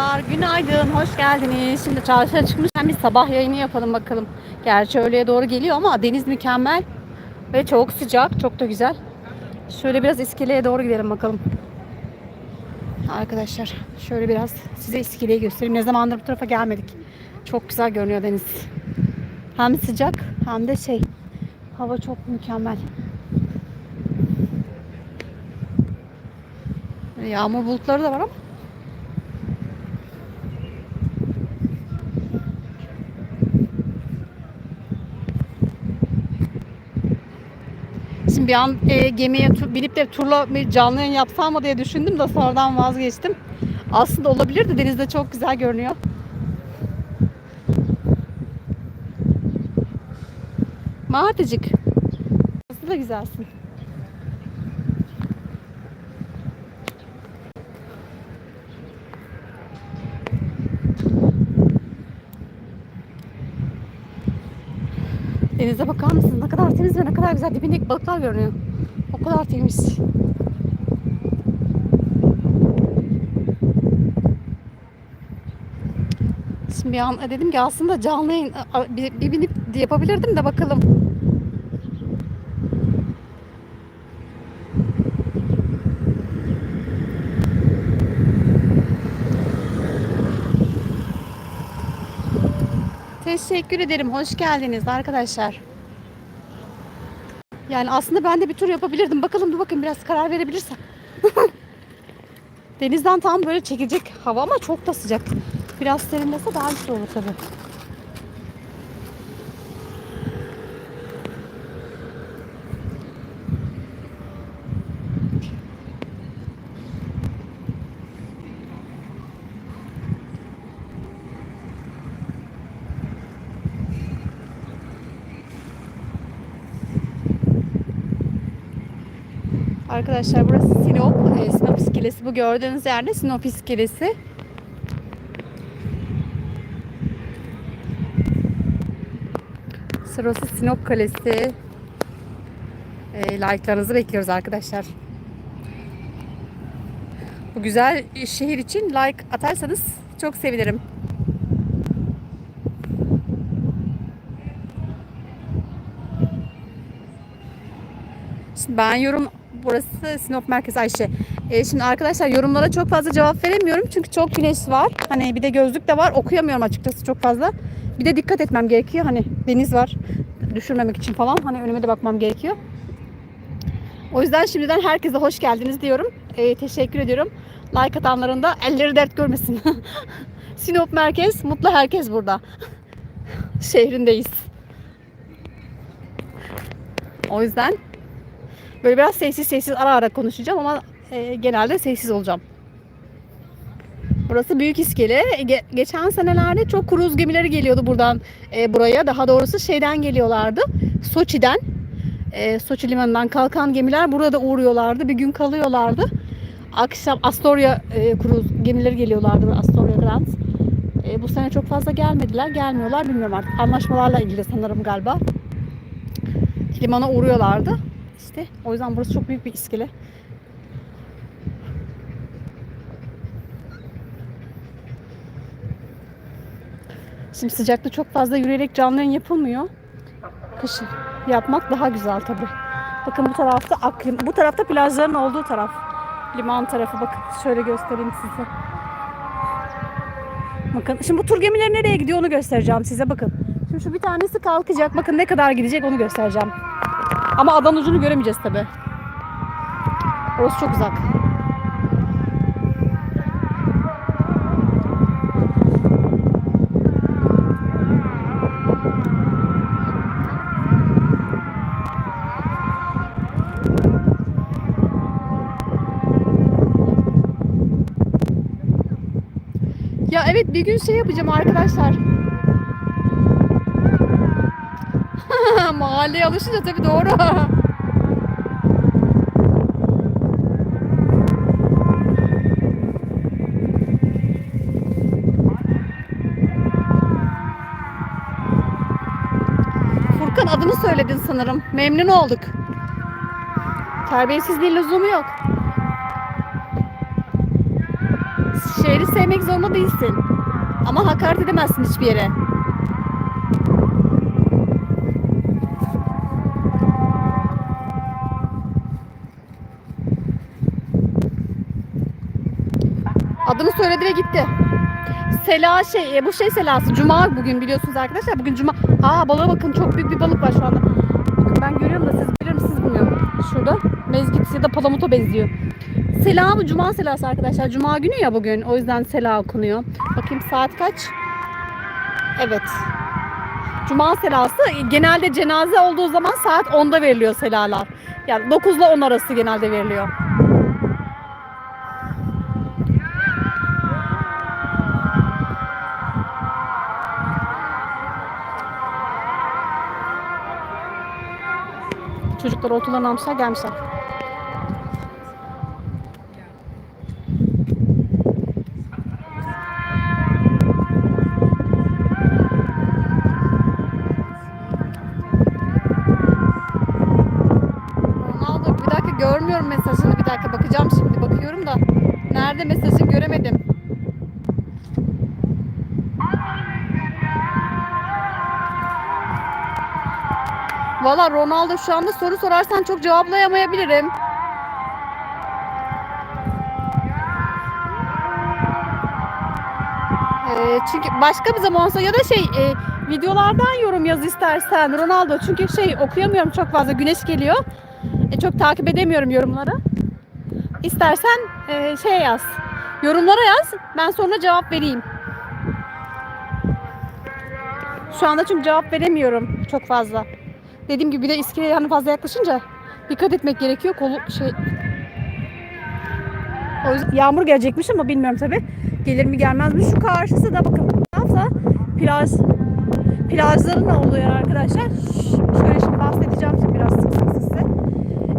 Merhabalar, günaydın, hoş geldiniz. Şimdi çarşıya çıkmışken bir sabah yayını yapalım bakalım. Gerçi öğleye doğru geliyor ama deniz mükemmel ve çok sıcak, çok da güzel. Şöyle biraz iskeleye doğru gidelim bakalım. Arkadaşlar şöyle biraz size iskeleyi göstereyim. Ne zamandır bu tarafa gelmedik. Çok güzel görünüyor deniz. Hem sıcak hem de şey hava çok mükemmel. Yağmur bulutları da var ama Şimdi bir an e, gemiye binip de turla canlı yayın yapsam mı diye düşündüm de sonradan vazgeçtim. Aslında olabilir de denizde çok güzel görünüyor. Martıcık. Nasıl da güzelsin. Denize bakar mısınız? Ne kadar temiz ve ne kadar güzel. Dibindeki balıklar görünüyor. O kadar temiz. Şimdi bir an dedim ki aslında canlı yayın bir, bir binip yapabilirdim de bakalım. Teşekkür ederim. Hoş geldiniz arkadaşlar. Yani aslında ben de bir tur yapabilirdim. Bakalım dur bakın biraz karar verebilirsem. Denizden tam böyle çekecek hava ama çok da sıcak. Biraz serinlese daha güzel olur tabii. Arkadaşlar burası Sinop, e, Sinop iskelesi. Bu gördüğünüz yerde Sinop iskelesi. Sırası Sinop Kalesi. E, like'larınızı bekliyoruz arkadaşlar. Bu güzel şehir için like atarsanız çok sevinirim. Şimdi ben yorum burası Sinop Merkez Ayşe. E, şimdi arkadaşlar yorumlara çok fazla cevap veremiyorum çünkü çok güneş var. Hani bir de gözlük de var. Okuyamıyorum açıkçası çok fazla. Bir de dikkat etmem gerekiyor. Hani deniz var. Düşürmemek için falan. Hani önüme de bakmam gerekiyor. O yüzden şimdiden herkese hoş geldiniz diyorum. E, teşekkür ediyorum. Like atanların da elleri dert görmesin. Sinop Merkez, mutlu herkes burada. Şehrindeyiz. O yüzden Böyle biraz sessiz sessiz ara ara konuşacağım ama e, genelde sessiz olacağım. Burası büyük iskele. Ge- geçen senelerde çok kruz gemileri geliyordu buradan e, buraya. Daha doğrusu şeyden geliyorlardı. Soçi'den. E, Soçi limanından kalkan gemiler burada uğruyorlardı. Bir gün kalıyorlardı. Akşam Astoria e, kruz gemileri geliyorlardı. Astoria Grand. E, bu sene çok fazla gelmediler. Gelmiyorlar bilmiyorum artık. Anlaşmalarla ilgili sanırım galiba. Limana uğruyorlardı. İşte o yüzden burası çok büyük bir iskele. Şimdi sıcakta çok fazla yürüyerek canlı yayın yapılmıyor. Kışın yapmak daha güzel tabi. Bakın bu tarafta aklim, bu tarafta plajların olduğu taraf. Liman tarafı bakın şöyle göstereyim size. Bakın şimdi bu tur gemileri nereye gidiyor onu göstereceğim size bakın. Şimdi şu bir tanesi kalkacak. Bakın ne kadar gidecek onu göstereceğim. Ama adan ucunu göremeyeceğiz tabi. Orası çok uzak. Ya evet bir gün şey yapacağım arkadaşlar. Mahalleye alışınca tabii doğru. Furkan adını söyledin sanırım. Memnun olduk. Terbiyesizliğin lüzumu yok. Şehri sevmek zorunda değilsin. Ama hakaret edemezsin hiçbir yere. Adını söyledi ve gitti. Sela şey, e, bu şey selası. Cuma bugün biliyorsunuz arkadaşlar. Bugün cuma. Aa balığa bakın çok büyük bir balık var şu anda. Bakın ben görüyorum da siz bilir misiniz bilmiyorum. Şurada. Mezgit ya da palamuta benziyor. Sela bu cuma selası arkadaşlar. Cuma günü ya bugün. O yüzden sela okunuyor. Bakayım saat kaç? Evet. Cuma selası genelde cenaze olduğu zaman saat 10'da veriliyor selalar. Yani 9 ile 10 arası genelde veriliyor. Çocuklar ortalarını almışlar gelmişler. Valla Ronaldo şu anda soru sorarsan çok cevaplayamayabilirim. Ee, çünkü başka bir zaman ya da şey e, videolardan yorum yaz istersen Ronaldo çünkü şey okuyamıyorum çok fazla güneş geliyor. E, çok takip edemiyorum yorumları. İstersen e, şey yaz. Yorumlara yaz. Ben sonra cevap vereyim. Şu anda çünkü cevap veremiyorum çok fazla. Dediğim gibi bir de iskeleye hani fazla yaklaşınca dikkat etmek gerekiyor. Kolu şey o yüzden yağmur gelecekmiş ama bilmiyorum tabi. Gelir mi gelmez mi? Şu karşısı da bakın tarafta plaj plajların olduğu yer arkadaşlar. Şöyle şimdi bahsedeceğim şimdi biraz size.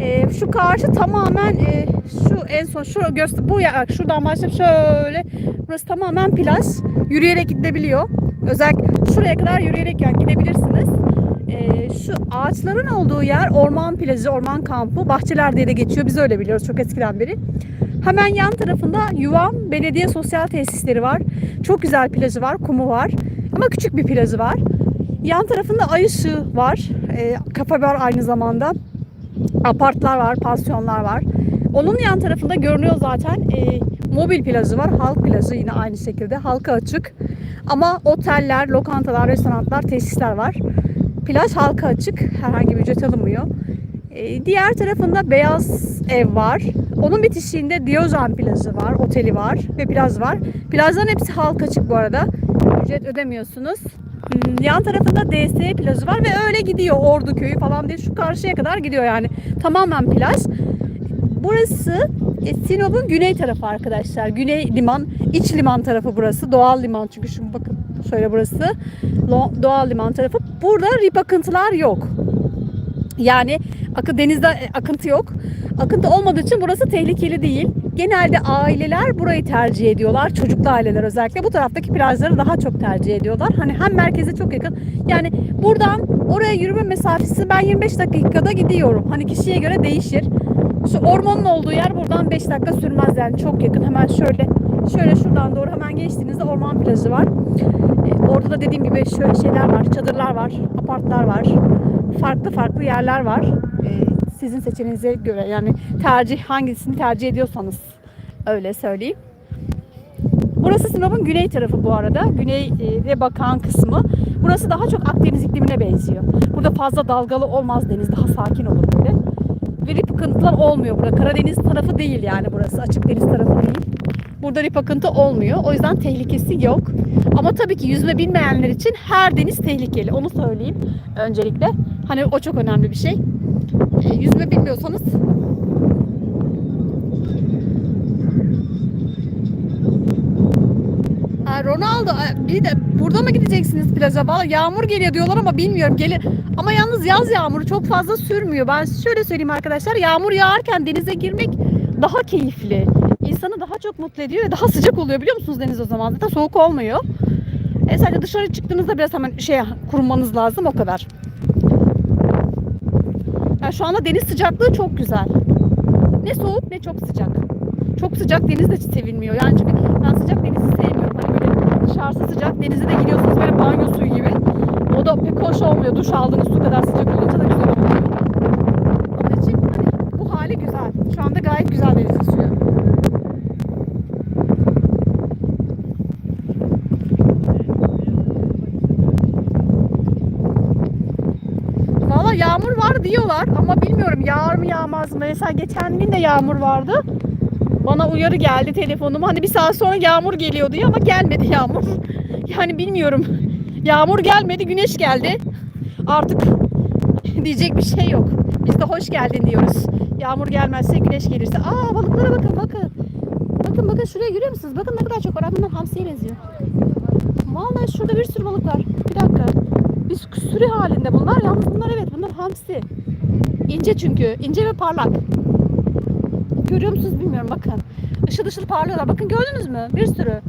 Ee, şu karşı tamamen e, şu en son şu göster bu ya şuradan başlayıp şöyle burası tamamen plaj. Yürüyerek gidebiliyor. Özellikle şuraya kadar yürüyerek yani gidebilirsiniz. Ee, şu ağaçların olduğu yer orman plajı, orman kampı. Bahçeler diye de geçiyor. Biz öyle biliyoruz çok eskiden beri. Hemen yan tarafında Yuvam Belediye Sosyal Tesisleri var. Çok güzel plajı var, kumu var. Ama küçük bir plajı var. Yan tarafında ay ışığı var. E, kafe var aynı zamanda. Apartlar var, pansiyonlar var. Onun yan tarafında görünüyor zaten e, mobil plajı var. Halk plajı yine aynı şekilde. Halka açık. Ama oteller, lokantalar, restoranlar, tesisler var. Plaj halka açık. Herhangi bir ücret alınmıyor. E, diğer tarafında beyaz ev var. Onun bitişiğinde Diyojen plajı var, oteli var ve plaj var. Plajların hepsi halka açık bu arada. Ücret ödemiyorsunuz. Hmm, Yan tarafında DS plajı var ve öyle gidiyor Ordu köyü falan diye şu karşıya kadar gidiyor yani. Tamamen plaj. Burası e, Sinop'un güney tarafı arkadaşlar. Güney liman, iç liman tarafı burası. Doğal liman çünkü şimdi bakın şöyle burası. Doğal liman tarafı. Burada rip akıntılar yok. Yani akı denizde e, akıntı yok. Akıntı olmadığı için burası tehlikeli değil. Genelde aileler burayı tercih ediyorlar. Çocuklu aileler özellikle bu taraftaki plajları daha çok tercih ediyorlar. Hani hem merkeze çok yakın. Yani buradan oraya yürüme mesafesi ben 25 dakikada gidiyorum. Hani kişiye göre değişir. Şu ormanın olduğu yer buradan 5 dakika sürmez yani çok yakın. Hemen şöyle şöyle şuradan doğru hemen geçtiğinizde orman plajı var. E, Orada da dediğim gibi şöyle şeyler var. Çadırlar var, apartlar var. Farklı farklı yerler var. E, Sizin seçeneğinize göre yani tercih hangisini tercih ediyorsanız öyle söyleyeyim. Burası Sinop'un güney tarafı bu arada. Güney'e bakan kısmı. Burası daha çok Akdeniz iklimine benziyor. Burada fazla dalgalı olmaz deniz. Daha sakin olur böyle. Ve rip akıntılar olmuyor burada. Karadeniz tarafı değil yani burası. Açık deniz tarafı değil. Burada rip akıntı olmuyor. O yüzden tehlikesi yok. Ama tabii ki yüzme bilmeyenler için her deniz tehlikeli. Onu söyleyeyim öncelikle. Hani o çok önemli bir şey. E, yüzme bilmiyorsanız Ronaldo e, bir de burada mı gideceksiniz plaja? Valla yağmur geliyor diyorlar ama bilmiyorum. Gelir. Ama yalnız yaz yağmuru çok fazla sürmüyor. Ben şöyle söyleyeyim arkadaşlar. Yağmur yağarken denize girmek daha keyifli. İnsanı daha çok mutlu ediyor ve daha sıcak oluyor biliyor musunuz deniz o zaman? Zaten soğuk olmuyor. E sadece dışarı çıktığınızda biraz hemen şey kurmanız lazım o kadar. Yani şu anda deniz sıcaklığı çok güzel. Ne soğuk ne çok sıcak. Çok sıcak deniz de sevilmiyor. Yani çünkü ben sıcak denizi sevmiyorum. Hani böyle dışarısı sıcak denize de giriyorsunuz böyle banyo suyu gibi. O da pek hoş olmuyor. Duş aldığınız su kadar sıcak olunca da güzel olmuyor. Onun için hani bu hali güzel. Şu anda gayet güzel denizin suyu. Valla yağmur var diyorlar ama bilmiyorum mı. Mesela geçen gün de yağmur vardı. Bana uyarı geldi telefonuma. Hani bir saat sonra yağmur geliyor diye ama gelmedi yağmur. Yani bilmiyorum. Yağmur gelmedi, güneş geldi. Artık diyecek bir şey yok. Biz de hoş geldin diyoruz. Yağmur gelmezse, güneş gelirse. Aa balıklara bakın bakın. Bakın bakın şuraya görüyor musunuz? Bakın ne kadar çok var. Bunlar hamsiye benziyor. Vallahi şurada bir sürü balık var. Bir dakika. Bir sürü halinde bunlar. Yalnız bunlar evet bunlar hamsi. İnce çünkü. ince ve parlak. Görüyor musunuz bilmiyorum bakın. Işıl ışıl parlıyorlar. Bakın gördünüz mü? Bir sürü.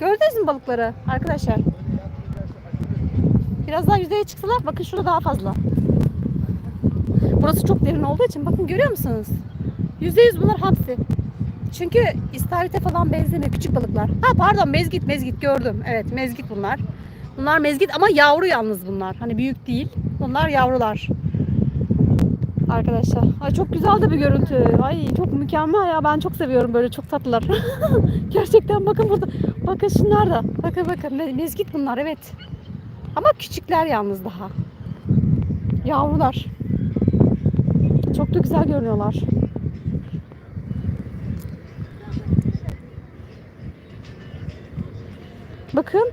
Gördünüz mü balıkları arkadaşlar? Biraz daha yüzeye çıksalar bakın şurada daha fazla. Burası çok derin olduğu için bakın görüyor musunuz? Yüzde yüz bunlar hamsi. Çünkü istavrite falan benzemiyor küçük balıklar. Ha pardon mezgit mezgit gördüm. Evet mezgit bunlar. Bunlar mezgit ama yavru yalnız bunlar. Hani büyük değil. Bunlar yavrular. Arkadaşlar. Ay çok güzel de bir görüntü. Ay çok mükemmel ya. Ben çok seviyorum böyle çok tatlılar. Gerçekten bakın burada. Bakın şunlar da. Bakın bakın me- mezgit bunlar evet. Ama küçükler yalnız daha. Yavrular. Çok da güzel görünüyorlar. Bakın.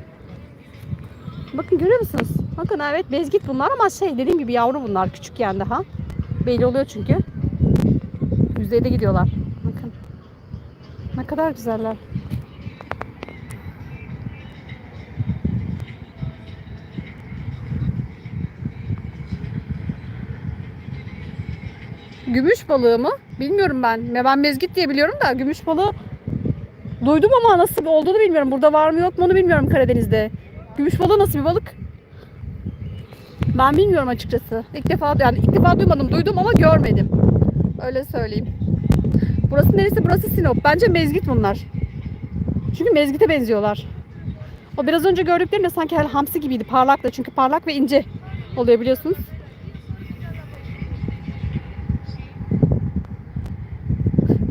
Bakın görüyor musunuz? Bakın evet bezgit bunlar ama şey dediğim gibi yavru bunlar küçükken daha. Belli oluyor çünkü. Yüzeyde gidiyorlar. Bakın. Ne kadar güzeller. Gümüş balığı mı? Bilmiyorum ben. Ben mezgit diye biliyorum da gümüş balığı duydum ama nasıl olduğunu bilmiyorum. Burada var mı yok mu onu bilmiyorum Karadeniz'de. Gümüş balığı nasıl bir balık? Ben bilmiyorum açıkçası. İlk defa yani ilk defa duymadım, duydum ama görmedim. Öyle söyleyeyim. Burası neresi? Burası Sinop. Bence mezgit bunlar. Çünkü mezgite benziyorlar. O biraz önce gördüklerim de sanki her hamsi gibiydi. Parlak da çünkü parlak ve ince oluyor biliyorsunuz.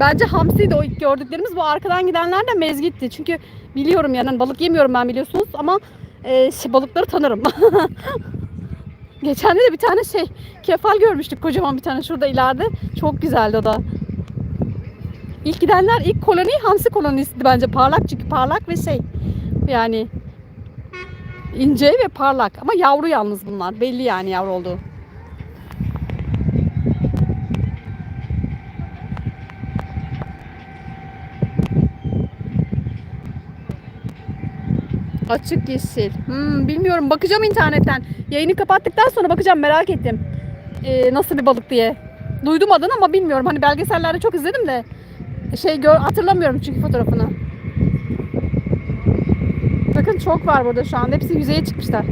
Bence hamsiydi o ilk gördüklerimiz. Bu arkadan gidenler de mezgitti. Çünkü biliyorum yani balık yemiyorum ben biliyorsunuz ama e, şey, balıkları tanırım. Geçen de bir tane şey kefal görmüştük kocaman bir tane şurada ileride. Çok güzeldi o da. İlk gidenler ilk koloni hamsi kolonisiydi bence. Parlak çünkü parlak ve şey yani ince ve parlak ama yavru yalnız bunlar. Belli yani yavru olduğu. Açık yeşil. Hmm, bilmiyorum bakacağım internetten. Yayını kapattıktan sonra bakacağım merak ettim. Ee, nasıl bir balık diye. Duydum adını ama bilmiyorum. Hani belgesellerde çok izledim de şey gör hatırlamıyorum çünkü fotoğrafını. Bakın çok var burada şu anda. Hepsi yüzeye çıkmışlar.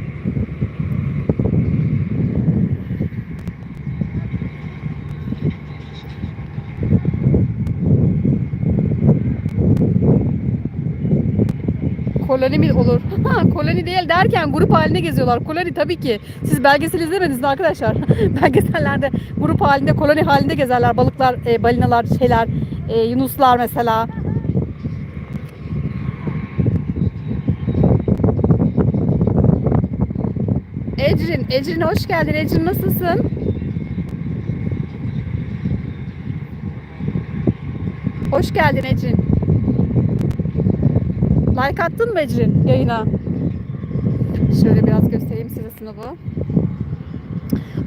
Koloni mi olur? koloni değil derken grup halinde geziyorlar. Koloni tabii ki. Siz belgesel izlemediniz mi arkadaşlar? Belgesellerde grup halinde, koloni halinde gezerler. Balıklar, e, balinalar, şeyler, e, yunuslar mesela. Ecrin, Ecrin hoş geldin. Ecrin nasılsın? Hoş geldin Ecrin. Like attın mı Ecrin yayına? Şöyle biraz göstereyim size sınavı.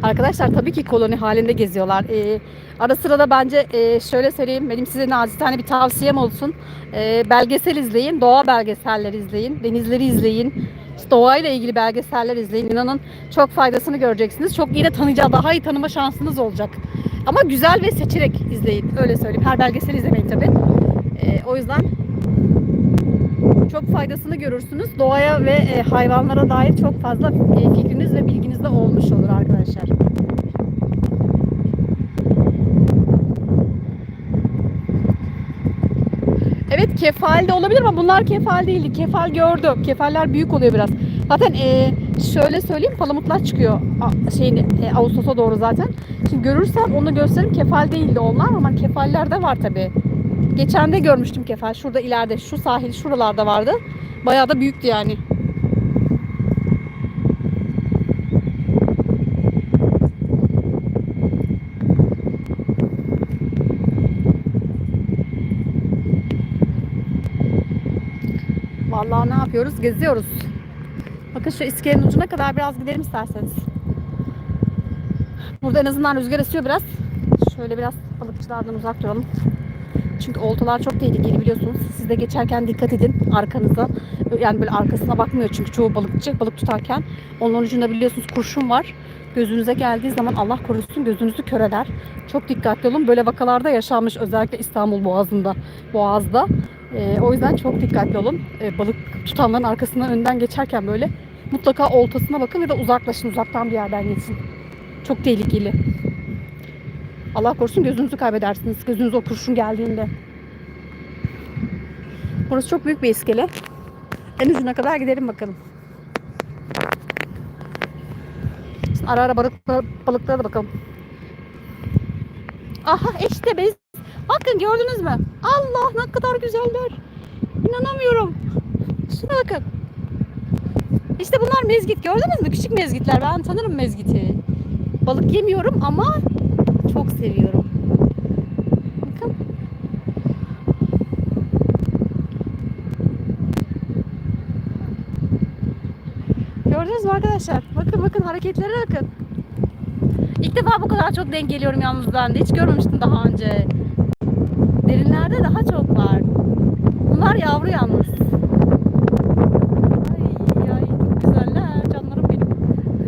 Arkadaşlar tabii ki koloni halinde geziyorlar. Ee, ara sıra da bence e, şöyle söyleyeyim benim size naçizane bir tavsiyem olsun. Ee, belgesel izleyin, doğa belgeseller izleyin, denizleri izleyin. İşte doğayla ilgili belgeseller izleyin. İnanın çok faydasını göreceksiniz. Çok iyi de tanıyacağı, daha iyi tanıma şansınız olacak. Ama güzel ve seçerek izleyin. Öyle söyleyeyim. Her belgesel izlemeyin tabii. Ee, o yüzden çok faydasını görürsünüz. Doğaya ve e, hayvanlara dair çok fazla e, fikriniz ve bilginiz de olmuş olur arkadaşlar. kefal de olabilir ama bunlar kefal değildi. Kefal gördüm. Kefaller büyük oluyor biraz. Zaten e, şöyle söyleyeyim palamutlar çıkıyor a, şeyin e, Ağustos'a doğru zaten. Şimdi görürsem onu gösteririm. Kefal değildi onlar ama kefaller de var tabi. Geçen de görmüştüm kefal. Şurada ileride şu sahil şuralarda vardı. Bayağı da büyüktü yani. Vallahi ne yapıyoruz? Geziyoruz. Bakın şu iskelenin ucuna kadar biraz gidelim isterseniz. Burada en azından rüzgar esiyor biraz. Şöyle biraz balıkçılardan uzak duralım. Çünkü oltalar çok tehlikeli biliyorsunuz. Siz de geçerken dikkat edin arkanıza. Yani böyle arkasına bakmıyor çünkü çoğu balıkçı balık tutarken. Onun ucunda biliyorsunuz kurşun var. Gözünüze geldiği zaman Allah korusun gözünüzü kör eder. Çok dikkatli olun. Böyle vakalarda yaşanmış özellikle İstanbul Boğazı'nda. Boğaz'da. Ee, o yüzden çok dikkatli olun. Ee, balık tutanların arkasından önden geçerken böyle mutlaka oltasına bakın ya da uzaklaşın. Uzaktan bir yerden geçin. Çok tehlikeli. Allah korusun gözünüzü kaybedersiniz. Gözünüz o kurşun geldiğinde. Burası çok büyük bir iskele. En ucuna kadar gidelim bakalım. Ara ara balıklara, balıklara da bakalım. Aha işte bez. Bakın gördünüz mü? Allah ne kadar güzeller. İnanamıyorum. Şuna bakın. İşte bunlar mezgit. Gördünüz mü? Küçük mezgitler. Ben tanırım mezgiti. Balık yemiyorum ama çok seviyorum. Bakın. Gördünüz mü arkadaşlar? Bakın bakın hareketlere bakın. İlk defa bu kadar çok denk geliyorum yalnız ben de. Hiç görmemiştim daha önce. Derinlerde daha çok var. Bunlar yavru yalnız. Ay ay çok güzeller canlarım benim.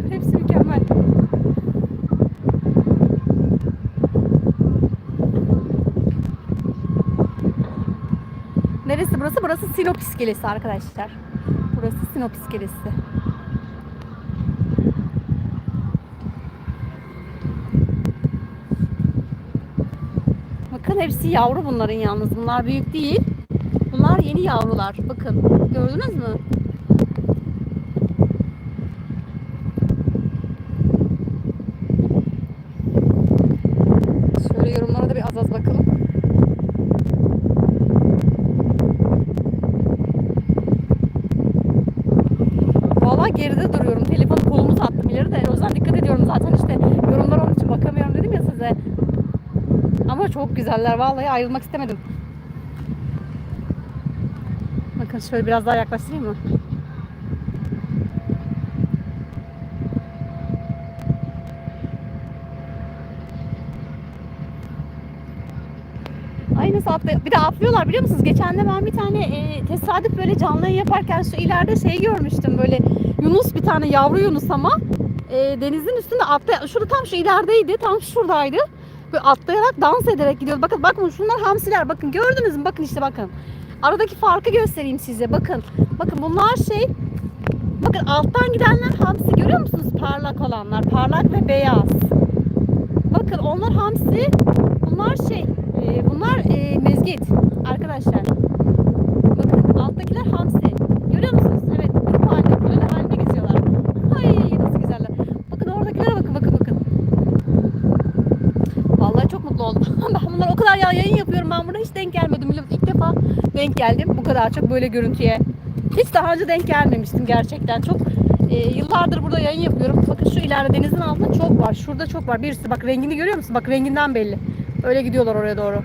Hepsi mükemmel. Neresi burası? Burası Sinop iskelesi arkadaşlar. Burası Sinop iskelesi. Bakın hepsi yavru bunların yalnız. Bunlar büyük değil. Bunlar yeni yavrular. Bakın gördünüz mü? Şöyle yorumlara da bir az az bakalım. Valla geride duruyorum. Telefonu kolumu attım ileri de. O yüzden dikkat ediyorum zaten işte. Yorumlara onun için bakamıyorum dedim ya size. Ama çok güzeller. Vallahi ayrılmak istemedim. Bakın şöyle biraz daha yaklaştırayım mı? Ay nasıl atlıyor. Bir de atlıyorlar biliyor musunuz? Geçen de ben bir tane e, tesadüf böyle canlı yaparken şu ileride şey görmüştüm böyle Yunus bir tane yavru Yunus ama e, denizin üstünde atlay şurada tam şu ilerideydi tam şuradaydı. Böyle atlayarak dans ederek gidiyordu. Bakın bakın şunlar hamsiler bakın gördünüz mü? Bakın işte bakın. Aradaki farkı göstereyim size. Bakın. Bakın bunlar şey Bakın alttan gidenler hamsi görüyor musunuz? Parlak olanlar. Parlak ve beyaz. Bakın onlar hamsi. Bunlar şey. e, bunlar e, mezgit. Arkadaşlar. Bakın alttakiler hamsi. Görüyor musunuz? Evet. Grup halinde, böyle halinde geziyorlar. Ay nasıl güzeller. Bakın oradakilere bakın bakın bakın. Vallahi çok mutlu oldum. ben bunlar o kadar ya yayın yapıyorum. Ben burada hiç denk gelmedim. İlk defa denk geldim. Bu kadar çok böyle görüntüye. Hiç daha önce denk gelmemiştim gerçekten. Çok e, yıllardır burada yayın yapıyorum. Bakın şu ileride denizin altında çok var. Şurada çok var. Birisi bak rengini görüyor musun? Bak renginden belli. Öyle gidiyorlar oraya doğru.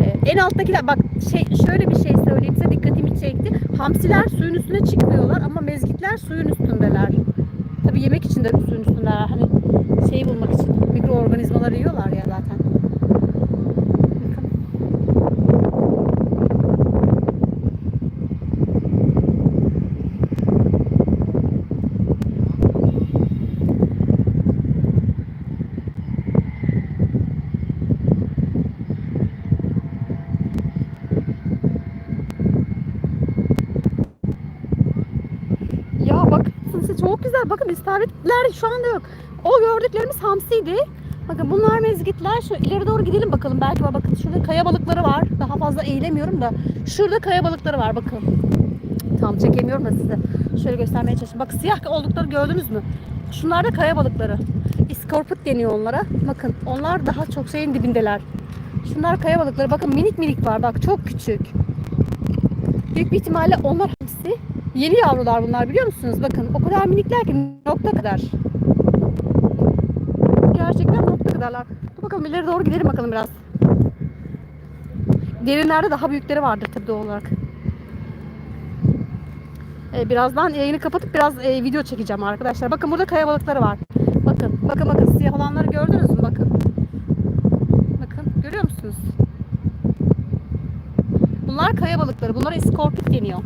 E, en alttakiler bak şey şöyle bir şey söyleyeyim size dikkatimi çekti. Hamsiler suyun üstüne çıkmıyorlar ama mezgitler suyun üstündeler. Tabii yemek için de suyun üstündeler. Hani şeyi bulmak için mikroorganizmaları yiyorlar ya zaten. Bakın. Ya bakın size çok güzel. Bakın istavritler şu anda yok. O gördüklerimiz hamsiydi. Bakın bunlar mezgitler. Şu ileri doğru gidelim bakalım. Belki var bakın şurada kaya balıkları var. Daha fazla eğilemiyorum da. Şurada kaya balıkları var bakın. Tam çekemiyorum da size. Şöyle göstermeye çalışayım. Bak siyah oldukları gördünüz mü? Şunlar da kaya balıkları. İskorput deniyor onlara. Bakın onlar daha çok şeyin dibindeler. Şunlar kaya balıkları. Bakın minik minik var. Bak çok küçük. Büyük bir ihtimalle onlar hepsi yeni yavrular bunlar biliyor musunuz? Bakın o kadar minikler ki nokta kadar. Kadarlar. Dur bakalım ileri doğru gidelim bakalım biraz. Derinlerde daha büyükleri vardır tabii doğal olarak. Ee, birazdan yayını kapatıp biraz e, video çekeceğim arkadaşlar. Bakın burada kaya balıkları var. Bakın, bakın bakın siyah olanları gördünüz mü? Bakın. Bakın görüyor musunuz? Bunlar kaya balıkları. Bunlara iskorpit deniyor.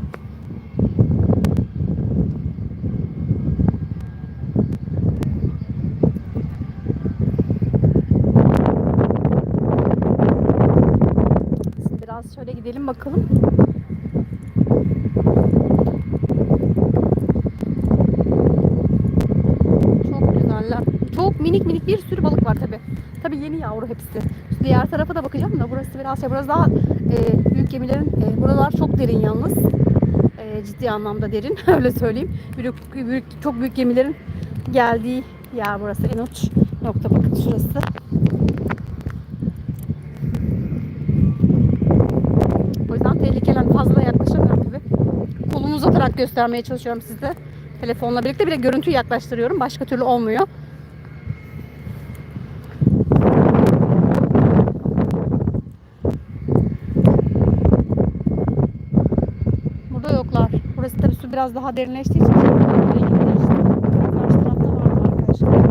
Şimdi biraz şöyle gidelim bakalım. Çok güzeller. Çok minik minik bir sürü balık var tabi. Tabi yeni yavru hepsi. Şu diğer tarafa da bakacağım da burası biraz şey. Burası daha e, büyük gemilerin. e, buralar çok derin yalnız. E, ciddi anlamda derin. Öyle söyleyeyim. Büyük, büyük, çok büyük gemilerin geldiği yer burası. En uç nokta bakın şurası. O yüzden tehlikeli fazla yaklaşamıyorum tabi. Uzatarak göstermeye çalışıyorum size. Telefonla birlikte bir de görüntüyü yaklaştırıyorum. Başka türlü olmuyor. Burada yoklar. Burası tabii su biraz daha derinleştiği için rengi değişti. Karşı tarafta var mı arkadaşlar?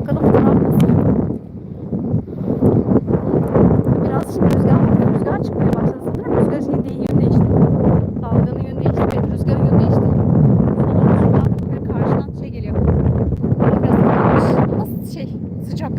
Bakalım bu taraf nasıl? Biraz şimdi rüzgar, rüzgar çıkmaya başladı sanırım. Rüzgar şey değil, yön değişti. Dalganın yönü değişti. Evet, rüzgarın yönü değişti. Sanırım şuradan böyle karşıdan şey geliyor. Böyle biraz kararmış ama şey sıcak.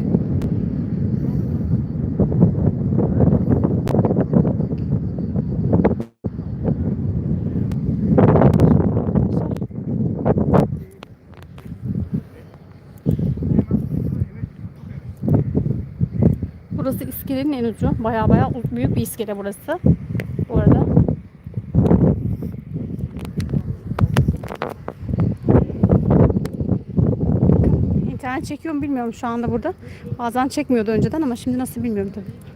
Burası iskelenin en ucu. Baya baya büyük bir iskele burası. Bu arada. İnternet çekiyor mu bilmiyorum şu anda burada. Bazen çekmiyordu önceden ama şimdi nasıl bilmiyorum tabii.